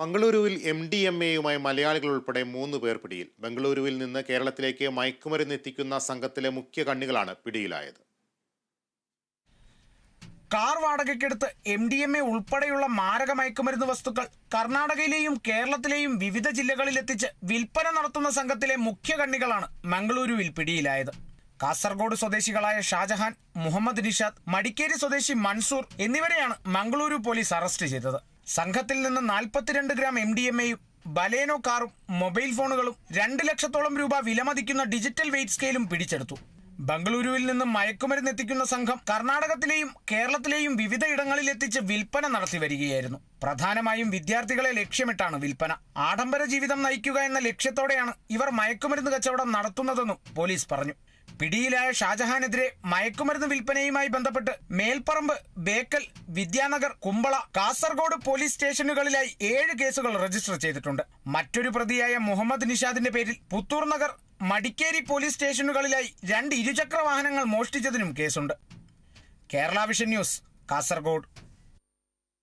മംഗളൂരുവിൽ M D M എയുമായി മലയാളികൾ ഉൾപ്പെടെ മൂന്ന് പേർ പിടിയിൽ. ബംഗളൂരുവിൽ നിന്ന് കേരളത്തിലേക്ക് മയക്കുമരുന്ന് എത്തിക്കുന്ന സംഘത്തിലെ മുഖ്യ കണ്ണികളാണ് പിടിയിലായത്. കാർ വാടകയ്ക്കെടുത്ത് എം ഡി എം എ ഉൾപ്പെടെയുള്ള മാരക മയക്കുമരുന്ന് വസ്തുക്കൾ കർണാടകയിലെയും കേരളത്തിലെയും വിവിധ ജില്ലകളിൽ എത്തിച്ച് വിൽപ്പന നടത്തുന്ന സംഘത്തിലെ മുഖ്യ കണ്ണികളാണ് മംഗളൂരുവിൽ പിടിയിലായത്. കാസർഗോഡ് സ്വദേശികളായ ഷാജഹാൻ മുഹമ്മദ് നിഷാദ് മടിക്കേരി സ്വദേശി മൻസൂർ എന്നിവരെയാണ് മംഗളൂരു പോലീസ് അറസ്റ്റ് ചെയ്തത്. സംഘത്തിൽ നിന്ന് നാൽപ്പത്തിരണ്ട് ഗ്രാം എം ഡി എം എയും ബലേനോ കാറും മൊബൈൽ ഫോണുകളും രണ്ട് ലക്ഷത്തോളം രൂപ വിലമതിക്കുന്ന ഡിജിറ്റൽ വെയിറ്റ് സ്കെയിലും പിടിച്ചെടുത്തു. ബംഗളൂരുവിൽ നിന്ന് മയക്കുമരുന്ന് എത്തിക്കുന്ന സംഘം കർണാടകത്തിലെയും കേരളത്തിലെയും വിവിധ ഇടങ്ങളിൽ എത്തിച്ച് വിൽപ്പന നടത്തി വരികയായിരുന്നു. പ്രധാനമായും വിദ്യാർത്ഥികളെ ലക്ഷ്യമിട്ടാണ് വിൽപ്പന. ആഡംബര ജീവിതം നയിക്കുക എന്ന ലക്ഷ്യത്തോടെയാണ് ഇവർ മയക്കുമരുന്ന് കച്ചവടം നടത്തുന്നതെന്നും പോലീസ് പറഞ്ഞു. പിടിയിലായ ഷാജഹാനെതിരെ മയക്കുമരുന്ന് വിൽപ്പനയുമായി ബന്ധപ്പെട്ട് മേൽപ്പറമ്പ് ബേക്കൽ വിദ്യാനഗർ കുമ്പള കാസർഗോഡ് പോലീസ് സ്റ്റേഷനുകളിലായി ഏഴ് കേസുകൾ രജിസ്റ്റർ ചെയ്തിട്ടുണ്ട്. മറ്റൊരു പ്രതിയായ മുഹമ്മദ് നിഷാദിന്റെ പേരിൽ പുത്തൂർ നഗർ മടിക്കേരി പോലീസ് സ്റ്റേഷനുകളിലായി രണ്ട് ഇരുചക്ര വാഹനങ്ങൾ മോഷ്ടിച്ചതിനും കേസുണ്ട്. Kerala vision news Kasaragod.